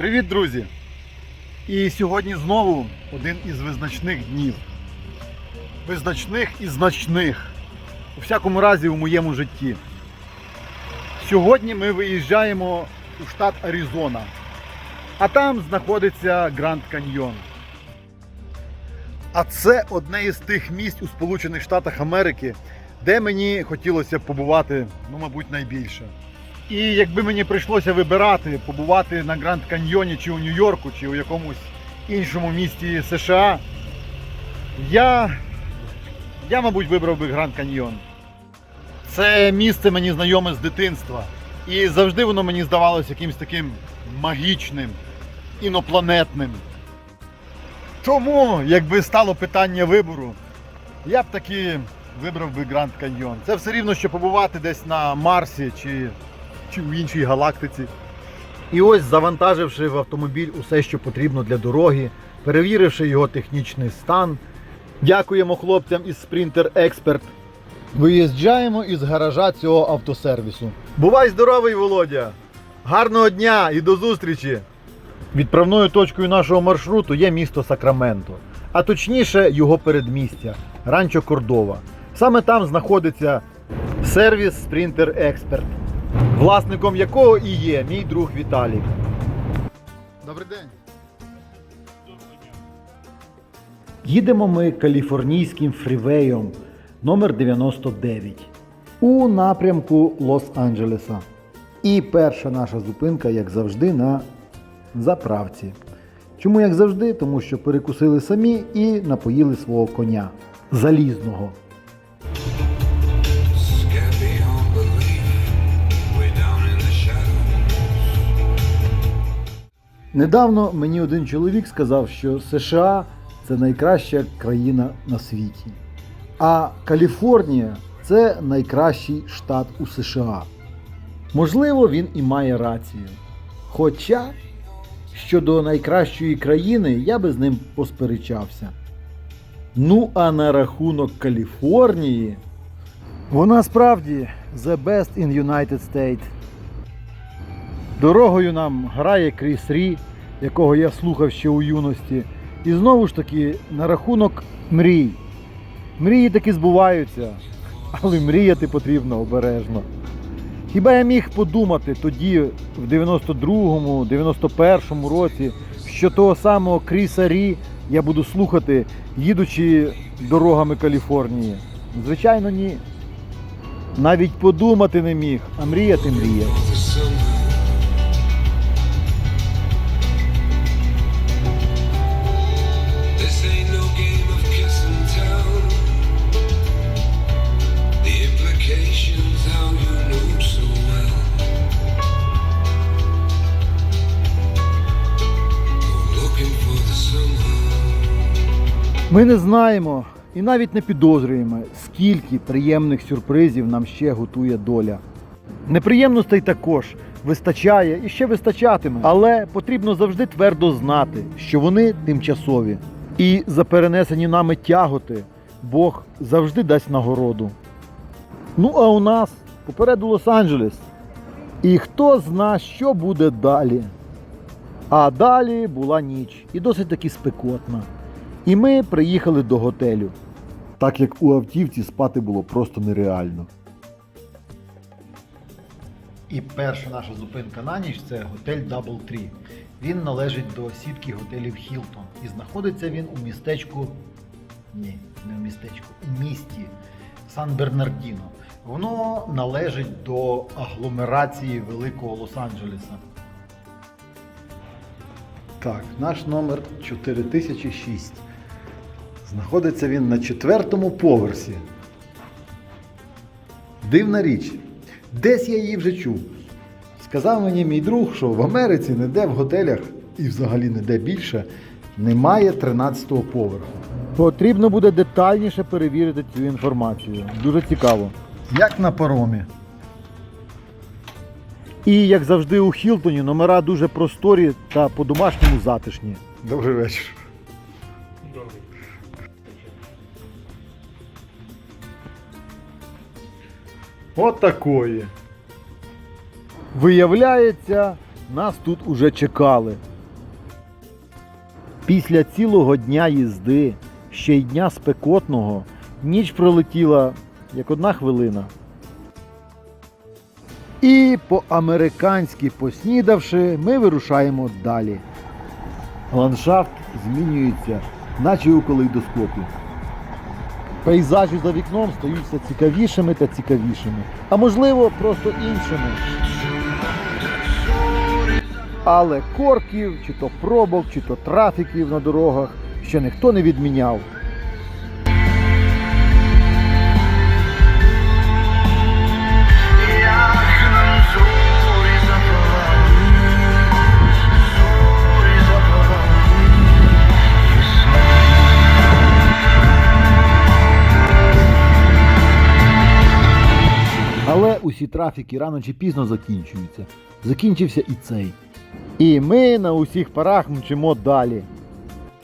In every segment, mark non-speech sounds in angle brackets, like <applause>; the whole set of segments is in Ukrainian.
Привіт, друзі! І сьогодні знову один із визначних днів. Визначних і значних. У всякому разі у моєму житті. Сьогодні ми виїжджаємо у штат Аризона. А там знаходиться Гранд Каньйон. А це одне із тих місць у Сполучених Штатах Америки, де мені хотілося побувати, ну, мабуть, найбільше. І якби мені прийшлося вибирати, побувати на Гранд Каньйоні чи у Нью-Йорку, чи у якомусь іншому місті США, я, я мабуть, вибрав би Гранд Каньйон. Це місце мені знайоме з дитинства. І завжди воно мені здавалося якимось таким магічним, інопланетним. Тому, якби стало питання вибору, я б таки вибрав би Гранд Каньйон. Це все рівно, що побувати десь на Марсі чи, в іншій галактиці. І ось, завантаживши в автомобіль усе, що потрібно для дороги, перевіривши його технічний стан, дякуємо хлопцям із Sprinter Expert. Виїжджаємо із гаража цього автосервісу. Бувай здоровий, Володя! Гарного дня і до зустрічі! Відправною точкою нашого маршруту є місто Сакраменто, а точніше його передмістя Ранчо Кордова. Саме там знаходиться сервіс Sprinter Expert, власником якого і є мій друг Віталік. Добрий день. Їдемо ми каліфорнійським фрівеєм номер 99 у напрямку Лос-Анджелеса. І перша наша зупинка, як завжди, на заправці. Чому як завжди? Тому що перекусили самі і напоїли свого коня залізного. Недавно мені один чоловік сказав, що США це найкраща країна на світі, а Каліфорнія це найкращий штат у США. Можливо, він і має рацію. Хоча щодо найкращої країни я би з ним посперечався. Ну, а на рахунок Каліфорнії, вона справді the best in United States. Дорогою нам грає Кріс Рі, якого я слухав ще у юності. І знову ж таки на рахунок мрій. Мрії таки збуваються, але мріяти потрібно обережно. Хіба я міг подумати тоді, в 92-му, 91-му році, що того самого Кріса Рі я буду слухати, їдучи дорогами Каліфорнії? Звичайно, ні. Навіть подумати не міг, а мріяти мріяв. Ми не знаємо і навіть не підозрюємо, скільки приємних сюрпризів нам ще готує доля. Неприємностей також вистачає і ще вистачатиме, але потрібно завжди твердо знати, що вони тимчасові. І за перенесені нами тяготи Бог завжди дасть нагороду. Ну а у нас попереду Лос-Анджелес. І хто зна, що буде далі. А далі була ніч і досить таки спекотна. І ми приїхали до готелю. Так як у автівці спати було просто нереально. І перша наша зупинка на ніч це готель Double Tree. Він належить до сітки готелів Hilton. І знаходиться він у містечку. Ні, не в містечку, у місті Сан-Бернардіно. Воно належить до агломерації Великого Лос-Анджелеса. Так, наш номер 4006. Знаходиться він на четвертому поверсі. Дивна річ. Десь я її вже чув. Сказав мені мій друг, що в Америці ніде в готелях і взагалі ніде більше немає 13-го поверху. Потрібно буде детальніше перевірити цю інформацію. Дуже цікаво. Як на паромі. І як завжди у Хілтоні номера дуже просторі та по-домашньому затишні. Добрий вечір. Отакої. Виявляється, нас тут уже чекали. Після цілого дня їзди, ще й дня спекотного, ніч пролетіла як одна хвилина. І по-американськи поснідавши, ми вирушаємо далі. Ландшафт змінюється, наче у калейдоскопі. Пейзажі за вікном стають все цікавішими та цікавішими, а можливо, просто іншими. Але корків, чи то пробок, чи то трафіків на дорогах ще ніхто не відміняв. Усі трафіки рано чи пізно закінчуються. Закінчився і цей. І ми на усіх парах мчимо далі.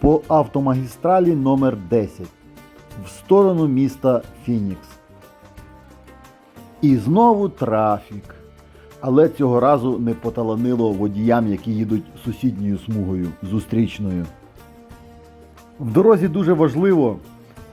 По автомагістралі номер 10 в сторону міста Фінікс. І знову трафік. Але цього разу не поталанило водіям, які їдуть сусідньою смугою зустрічною. В дорозі дуже важливо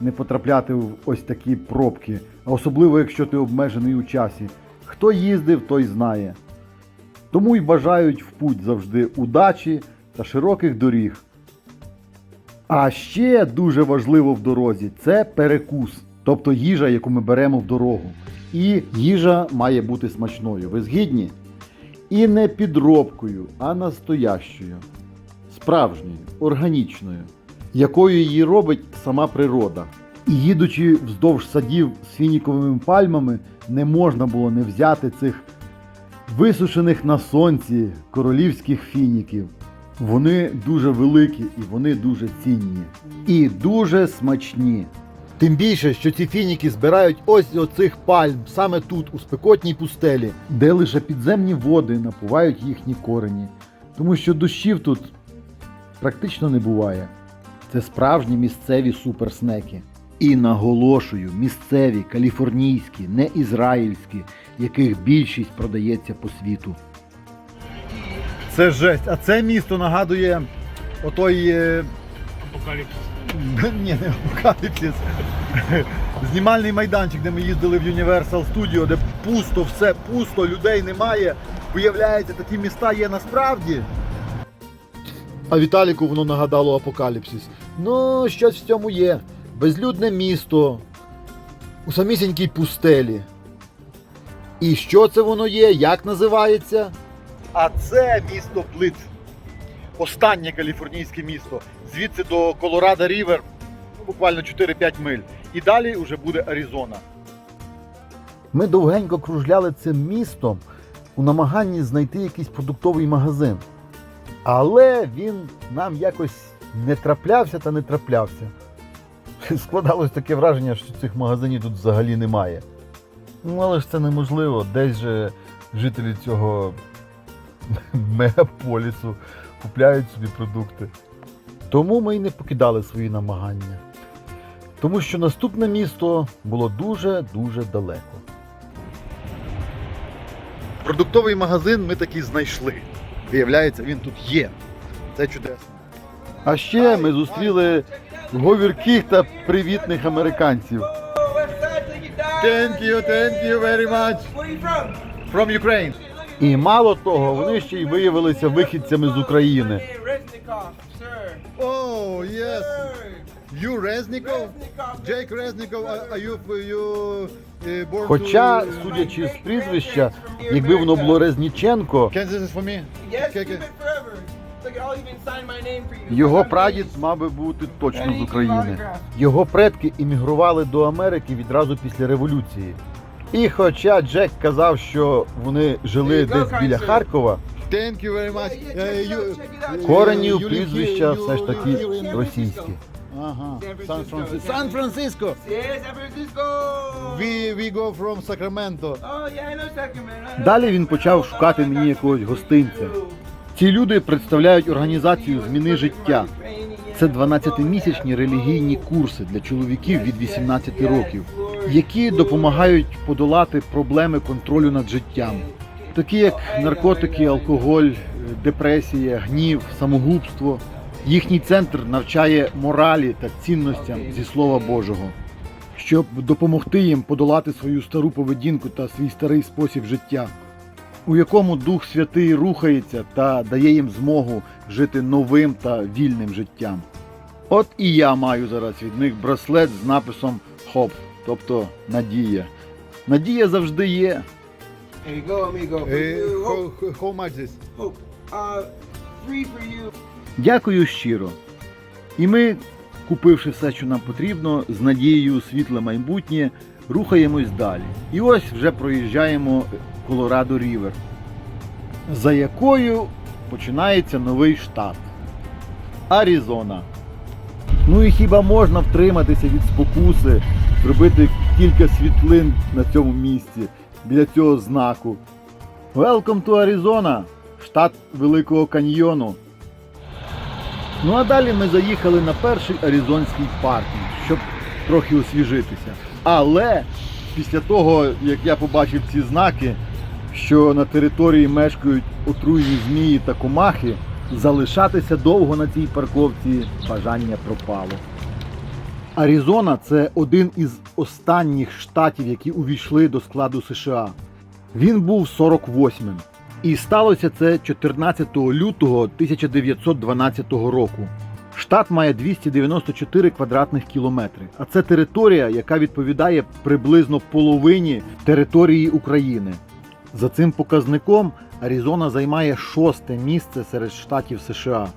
не потрапляти в ось такі пробки, особливо якщо ти обмежений у часі. Хто їздив, той знає. Тому й бажають в путь завжди удачі та широких доріг. А ще дуже важливо в дорозі це перекус, тобто їжа, яку ми беремо в дорогу. І їжа має бути смачною. Ви згідні? І не підробкою, а настоящою, справжньою, органічною, якою її робить сама природа. І їдучи вздовж садів з фініковими пальмами, не можна було не взяти цих висушених на сонці королівських фініків. Вони дуже великі і вони дуже цінні. І дуже смачні. Тим більше, що ці фініки збирають ось оцих пальм, саме тут, у спекотній пустелі, де лише підземні води напувають їхні корені. Тому що дощів тут практично не буває. Це справжні місцеві суперснеки. І наголошую, місцеві, каліфорнійські, не ізраїльські, яких більшість продається по світу. Це жесть. А це місто нагадує отой. е, <laughs> Ні, не апокаліпсис. Знімальний майданчик, де ми їздили в Universal Studio, де пусто, все пусто, людей немає. Виявляється, такі міста є насправді. А Віталіку воно нагадало апокаліпсис. Ну, щось в цьому є. Безлюдне місто. У самісінькій пустелі. І що це воно є? Як називається? А це місто Блиц. Останнє каліфорнійське місто. Звідси до Колорадо Рівер ну, буквально 4-5 миль. І далі вже буде Аризона. Ми довгенько кружляли цим містом у намаганні знайти якийсь продуктовий магазин. Але він нам якось не траплявся та не траплявся. <laughs> Складалось таке враження, що цих магазинів тут взагалі немає. Ну, але ж це неможливо. Десь же жителі цього <laughs> мегаполісу купляють собі продукти. Тому ми й не покидали свої намагання. Тому що наступне місто було дуже-дуже далеко. Продуктовий магазин ми таки знайшли. Виявляється, він тут є. Це чудесно. А ще ми зустріли говірких та привітних американців. Thank you, thank you very much. From? Ukraine. І мало того, вони ще й виявилися вихідцями з України. Oh, yes. You Reznikov? Jake Reznikov, are you, you uh, born Хоча, to... судячи з прізвища, якби воно було Резніченко, Can this is for me? Yes, keep it forever. Його прадід мав би бути точно з України. Його предки іммігрували до Америки відразу після революції. І хоча Джек казав, що вони жили десь біля. Харкова, Thank you very much. Коренів, прізвища все ж таки російські. Ага, Сан Francisco, Франциско. San Сан Франциско! Yes, San Francisco. We, we go from Sacramento. Oh, Далі він почав шукати мені якогось гостинця. Ці люди представляють організацію зміни життя. Це 12-місячні релігійні курси для чоловіків від 18 років, які допомагають подолати проблеми контролю над життям, такі як наркотики, алкоголь, депресія, гнів, самогубство. Їхній центр навчає моралі та цінностям зі Слова Божого, щоб допомогти їм подолати свою стару поведінку та свій старий спосіб життя, у якому Дух Святий рухається та дає їм змогу жити новим та вільним життям. От і я маю зараз від них браслет з написом Hope, тобто надія. Надія завжди є. You go, amigo. Е, you, hope, how, how much this? hope. Uh, free for you. Дякую щиро. І ми, купивши все, що нам потрібно, з надією у світле майбутнє, рухаємось далі. І ось вже проїжджаємо Колорадо Рівер, за якою починається новий штат Аризона. Ну і хіба можна втриматися від спокуси, зробити кілька світлин на цьому місці біля цього знаку. Welcome to Arizona, штат Великого каньйону. Ну а далі ми заїхали на перший аризонський паркінг, щоб трохи освіжитися. Але після того, як я побачив ці знаки, що на території мешкають отруйні змії та комахи, залишатися довго на цій парковці бажання пропало. Аризона це один із останніх штатів, які увійшли до складу США. Він був 48-м. І сталося це 14 лютого 1912 року. Штат має 294 квадратних кілометри, а це територія, яка відповідає приблизно половині території України. За цим показником Аризона займає шосте місце серед штатів США.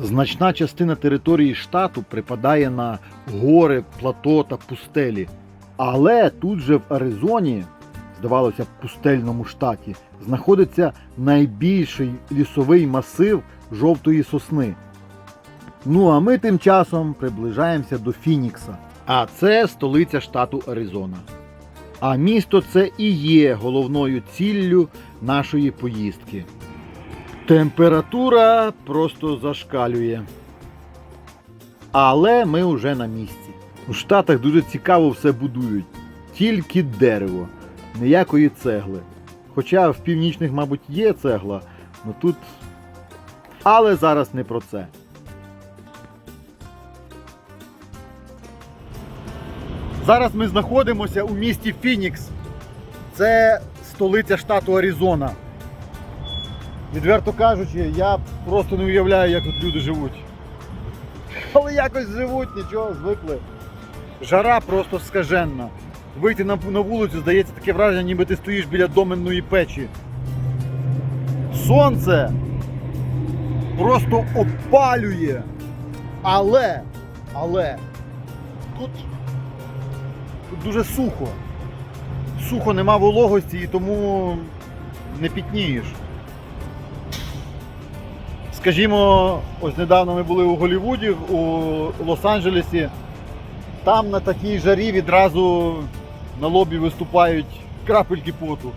Значна частина території штату припадає на гори, плато та пустелі. Але тут же в Аризоні, здавалося б, пустельному штаті, знаходиться найбільший лісовий масив жовтої сосни. Ну а ми тим часом приближаємося до Фінікса. А це столиця штату Аризона. А місто це і є головною ціллю нашої поїздки. Температура просто зашкалює. Але ми вже на місці. У Штатах дуже цікаво все будують. Тільки дерево, ніякої цегли. Хоча в північних, мабуть, є цегла, але тут. Але зараз не про це. Зараз ми знаходимося у місті Фінікс. Це столиця штату Аризона. Відверто кажучи, я просто не уявляю, як тут люди живуть. Але якось живуть, нічого, звикли. Жара просто скаженна. Вийти на, вулицю, здається, таке враження, ніби ти стоїш біля доменної печі. Сонце просто опалює. Але, але тут дуже сухо. Сухо, нема вологості і тому не пітнієш. Скажімо, ось недавно ми були у Голлівуді, у Лос-Анджелесі. Там на такій жарі відразу на лобі виступають крапельки поту.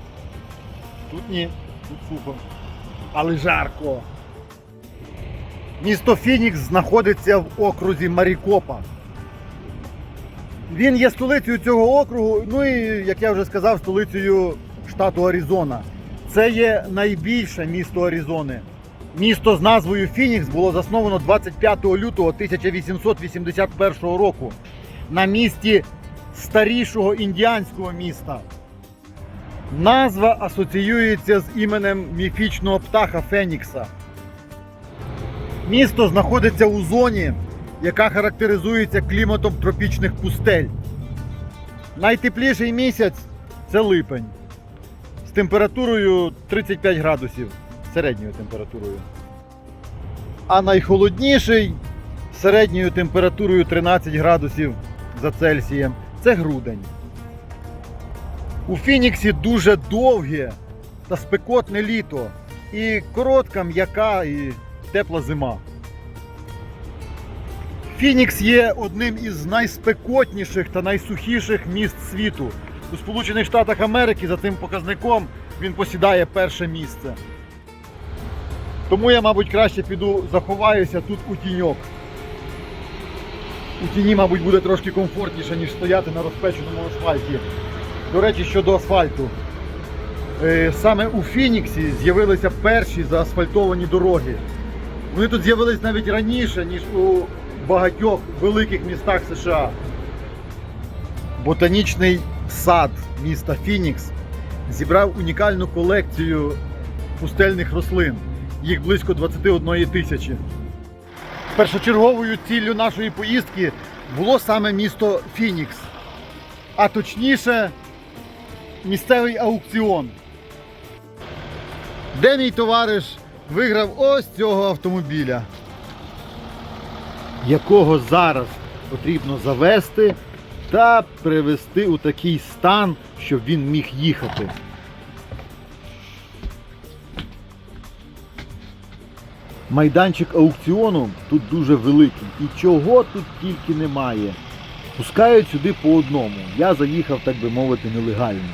Тут ні, тут сухо. Але жарко. Місто Фінікс знаходиться в окрузі Марікопа. Він є столицею цього округу, ну і, як я вже сказав, столицею штату Аризона. Це є найбільше місто Аризони. Місто з назвою Фінікс було засновано 25 лютого 1881 року на місці старішого індіанського міста. Назва асоціюється з іменем міфічного птаха Фенікса. Місто знаходиться у зоні, яка характеризується кліматом тропічних пустель. Найтепліший місяць це липень з температурою 35 градусів середньою температурою. А найхолодніший середньою температурою 13 градусів за Цельсієм це грудень. У Фініксі дуже довге та спекотне літо і коротка, м'яка і тепла зима. Фінікс є одним із найспекотніших та найсухіших міст світу. У Сполучених Штатах Америки за цим показником він посідає перше місце. Тому я, мабуть, краще піду заховаюся тут у тіньок. У тіні, мабуть, буде трошки комфортніше, ніж стояти на розпеченому асфальті. До речі, щодо асфальту. Е, Саме у Фініксі з'явилися перші заасфальтовані дороги. Вони тут з'явились навіть раніше, ніж у багатьох великих містах США. Ботанічний сад міста Фінікс зібрав унікальну колекцію пустельних рослин. Їх близько 21 тисячі. Першочерговою ціллю нашої поїздки було саме місто Фінікс, а точніше місцевий аукціон, де мій товариш виграв ось цього автомобіля, якого зараз потрібно завести та привести у такий стан, щоб він міг їхати. Майданчик аукціону тут дуже великий і чого тут тільки немає. Пускають сюди по одному. Я заїхав, так би мовити, нелегально.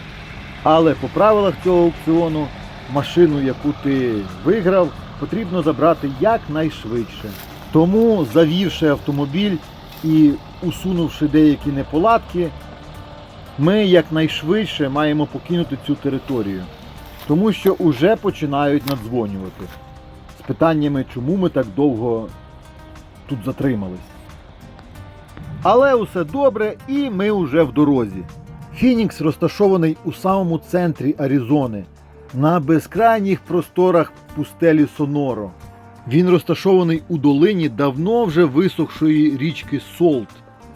Але по правилах цього аукціону машину, яку ти виграв, потрібно забрати якнайшвидше. Тому, завівши автомобіль і усунувши деякі неполадки, ми якнайшвидше маємо покинути цю територію. Тому що вже починають надзвонювати з питаннями, чому ми так довго тут затримались. Але усе добре, і ми вже в дорозі. Фінікс розташований у самому центрі Аризони, на безкрайніх просторах пустелі Соноро. Він розташований у долині давно вже висохшої річки Солт.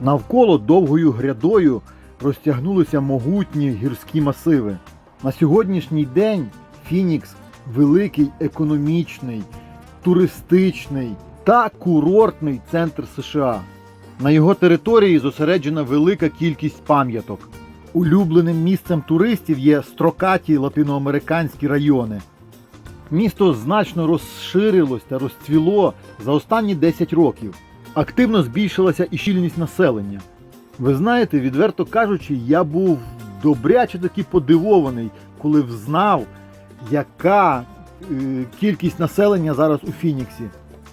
Навколо довгою грядою розтягнулися могутні гірські масиви. На сьогоднішній день Фінікс великий економічний, туристичний та курортний центр США. На його території зосереджена велика кількість пам'яток. Улюбленим місцем туристів є строкаті латиноамериканські райони. Місто значно розширилось та розцвіло за останні 10 років. Активно збільшилася і щільність населення. Ви знаєте, відверто кажучи, я був добряче таки подивований, коли взнав, яка е, кількість населення зараз у Фініксі.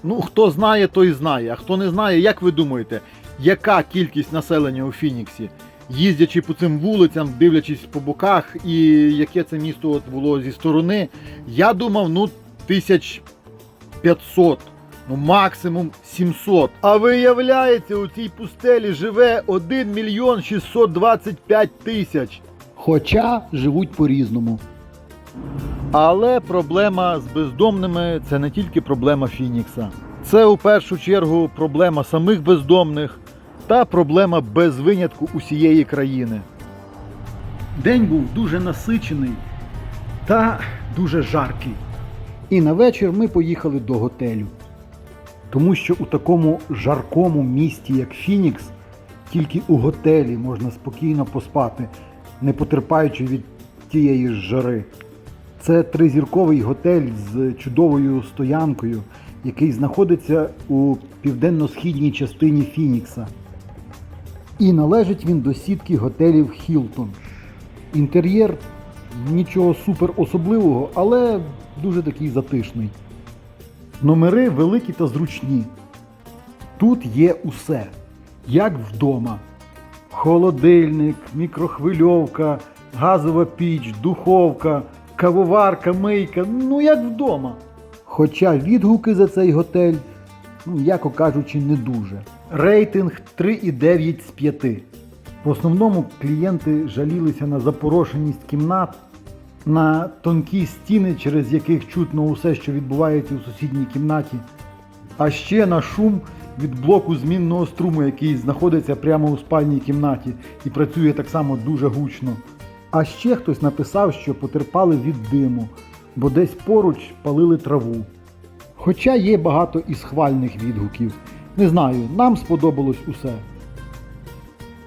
Ну, хто знає, той знає. А хто не знає, як ви думаєте, яка кількість населення у Фініксі? Їздячи по цим вулицям, дивлячись по боках, і яке це місто от було зі сторони, я думав, ну, тисяч 500, ну максимум 700. А виявляється, у цій пустелі живе 1 мільйон 625 тисяч. Хоча живуть по-різному. Але проблема з бездомними це не тільки проблема Фінікса. Це у першу чергу проблема самих бездомних та проблема без винятку усієї країни. День був дуже насичений та дуже жаркий. І на вечір ми поїхали до готелю. Тому що у такому жаркому місті, як Фінікс, тільки у готелі можна спокійно поспати, не потерпаючи від тієї ж жари. Це тризірковий готель з чудовою стоянкою, який знаходиться у південно-східній частині Фінікса. І належить він до сітки готелів Хілтон. Інтер'єр нічого супер особливого, але дуже такий затишний. Номери великі та зручні. Тут є усе, як вдома. Холодильник, мікрохвильовка, газова піч, духовка, кавоварка, мийка, ну як вдома. Хоча відгуки за цей готель, ну, яко кажучи, не дуже. Рейтинг 3,9 з 5. В основному клієнти жалілися на запорошеність кімнат, на тонкі стіни, через яких чутно усе, що відбувається у сусідній кімнаті, а ще на шум від блоку змінного струму, який знаходиться прямо у спальній кімнаті і працює так само дуже гучно. А ще хтось написав, що потерпали від диму, бо десь поруч палили траву. Хоча є багато і схвальних відгуків. Не знаю, нам сподобалось усе.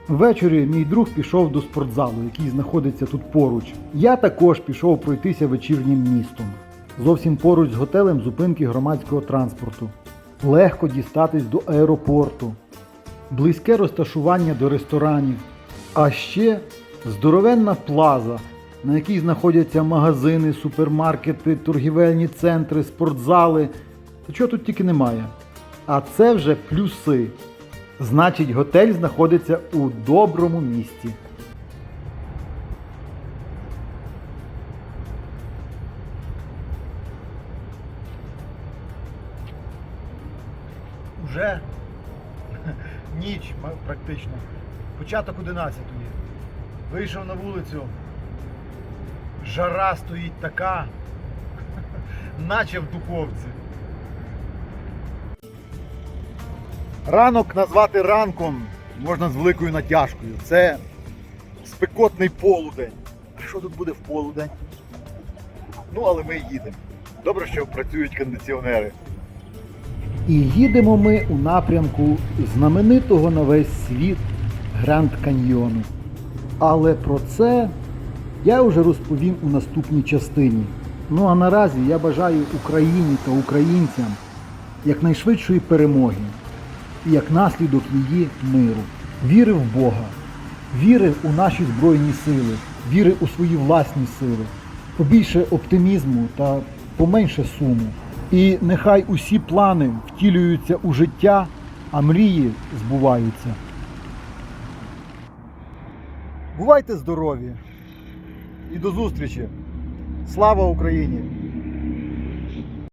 Ввечері мій друг пішов до спортзалу, який знаходиться тут поруч. Я також пішов пройтися вечірнім містом. Зовсім поруч з готелем зупинки громадського транспорту. Легко дістатись до аеропорту, близьке розташування до ресторанів, а ще здоровенна плаза, на якій знаходяться магазини, супермаркети, торгівельні центри, спортзали. Чого тут тільки немає. А це вже плюси. Значить, готель знаходиться у доброму місці. уже <laughs> ніч практично. Початок 11 Вийшов на вулицю. Жара стоїть така, <laughs> наче в духовці. Ранок назвати ранком можна з великою натяжкою. Це спекотний полудень. А що тут буде в полудень? Ну, але ми їдемо. Добре, що працюють кондиціонери. І їдемо ми у напрямку знаменитого на весь світ Гранд Каньйону. Але про це я вже розповім у наступній частині. Ну а наразі я бажаю Україні та українцям якнайшвидшої перемоги і як наслідок її миру. Віри в Бога, віри у наші Збройні сили, віри у свої власні сили, побільше оптимізму та поменше суму. І нехай усі плани втілюються у життя, а мрії збуваються. Бувайте здорові і до зустрічі! Слава Україні!